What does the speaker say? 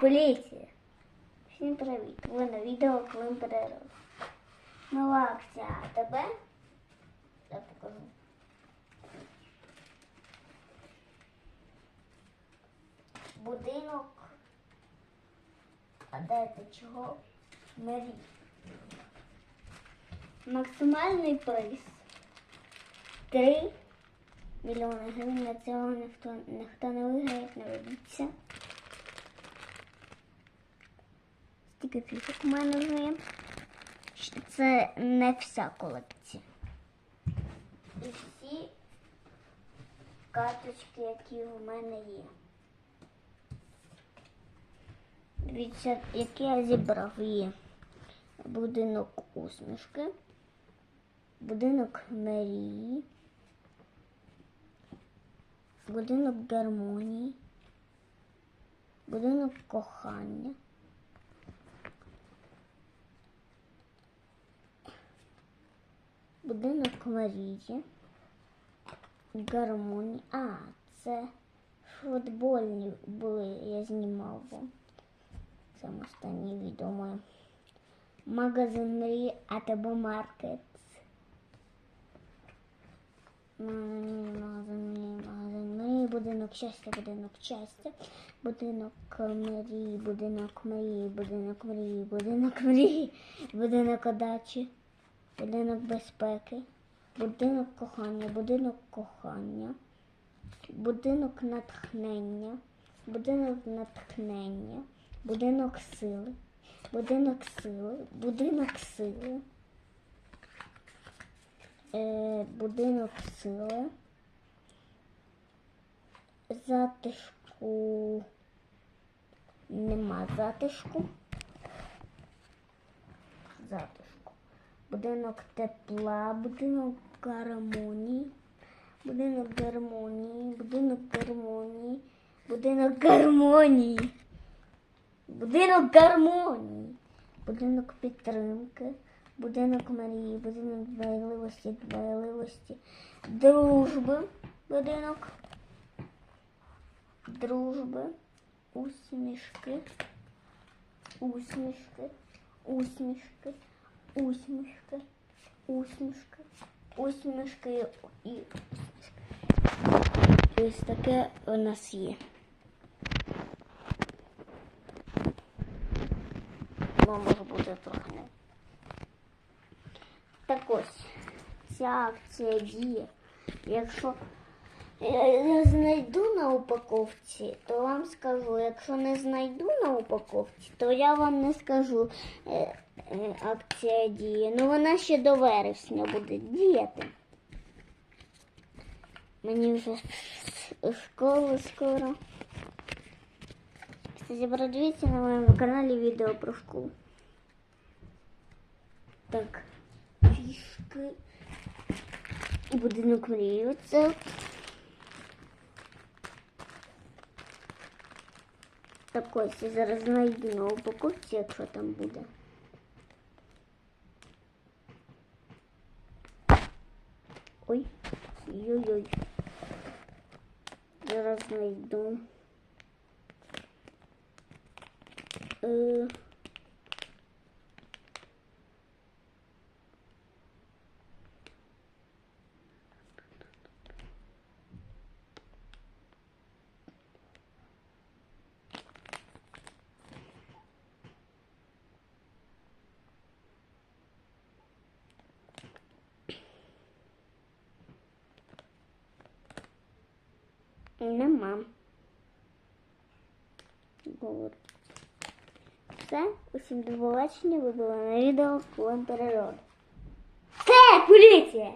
поліція! Всім привіт! Ви на відео Клим Перерив. Нова акція АТБ. Я покажу. Будинок. А де ти чого? Мері. Максимальний приз 3 мільйони гривень. На цього ніхто, ніхто не виграє, не ведеться. Стільки фішок у мене вже є. Це не вся колекція. І всі карточки, які в мене є. Дивіться, які я зібрав є. Будинок усмішки, будинок Марії, будинок гармонії, будинок кохання. Будинок Марії, гармонії. А, це футбольні були, я знімав. Це останнє відео. Магазин Мрії АТБ Маркетс. Магазин Мрії, магазин Мрії, будинок щастя, будинок щастя, будинок Мрії, будинок Мрії, будинок Мрії, будинок Мрії, будинок удачі, будинок безпеки, будинок кохання, будинок кохання, будинок натхнення, будинок натхнення, будинок сили, будинок сили, будинок сили, е, будинок сили, затишку, нема затишку, затишку, будинок тепла, будинок гармонії, будинок гармонії, будинок гармонії, будинок гармонії. Будинок гармонії, будинок підтримки, будинок Марії, будинок дбайливості, дбайливості, дружби, будинок, дружби, усмішки, усмішки, усмішки, усмішки, усмішки, усмішки і усмішки. Ось таке у нас є. Воно може бути трохи. Так ось, ця акція діє. Якщо я, знайду на упаковці, то вам скажу. Якщо не знайду на упаковці, то я вам не скажу е, е, акція діє. Ну вона ще до вересня буде діяти. Мені вже в школу скоро. Кстати, продивіться на моєму каналі відео про школу. Так, фішки. І будинок мрії. Оце. Так ось я зараз знайду на упаковці, якщо там буде. Ой, ой-ой. Зараз знайду. Е, Нема. Говорю. Все, усім до побачення, ви були на відео Клон Природи. Це поліція!